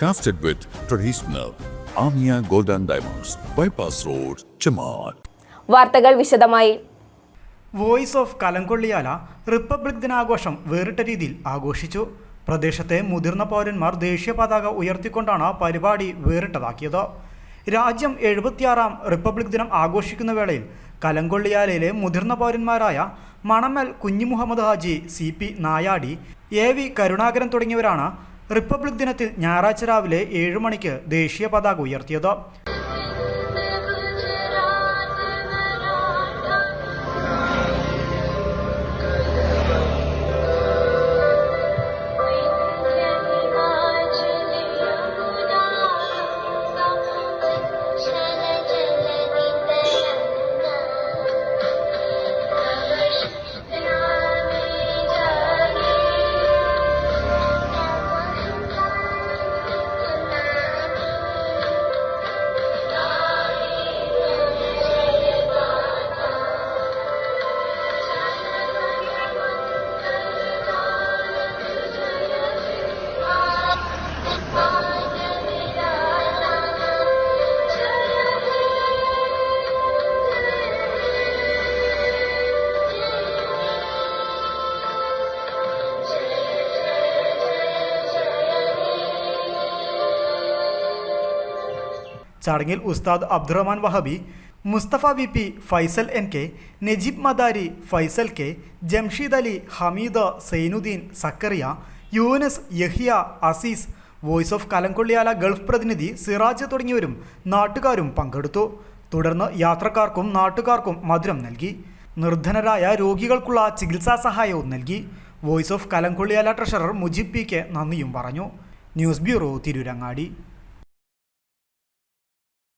Crafted with traditional Amia Golden Diamonds, Bypass Road, Chamat. വാർത്തകൾ വിശദമായി. Voice of Kalankolliyala republic ദിനാഘോഷം വേറിട്ട രീതിയിൽ ആഘോഷിച്ചു. പ്രദേശത്തെ മുതിർന്ന പൗരന്മാർ ദേശീയ പതാക ഉയർത്തിക്കൊണ്ടാണ് പരിപാടി വേറിട്ടതാക്കിയത്. രാജ്യം എഴുപത്തിയാറാം റിപ്പബ്ലിക് ദിനം ആഘോഷിക്കുന്ന വേളയിൽ കലങ്കൊള്ളിയാലയിലെ മുതിർന്ന പൗരന്മാരായ Manamal Kunhimuhammed Haji C P Nayadi A V Karunakaran തുടങ്ങിയവരാണ് റിപ്പബ്ലിക് ദിനത്തിൽ ഞായറാഴ്ച രാവിലെ ഏഴ് മണിക്ക് ദേശീയ പതാക ഉയർത്തിയത്. ചടങ്ങിൽ Ustad Abdurahman Wahabi Musthafa V P Faisal N K Najeeb Madari Faisal K Jamsheed Ali Hameed Sainudheen Sakkariya Yunus Yahiya Azeez voice of Kalamkolliyala gulf പ്രതിനിധി സിറാജ് തുടങ്ങിയവരും നാട്ടുകാരും പങ്കെടുത്തു. തുടർന്ന് യാത്രക്കാർക്കും നാട്ടുകാർക്കും മധുരം നൽകി. നിർധനരായ രോഗികൾക്കുള്ള ചികിത്സാ സഹായവും നൽകി. Voice of Kalamkolliyala treasurer Mujeeb P K നന്ദിയും പറഞ്ഞു. News bureau Tirurangadi.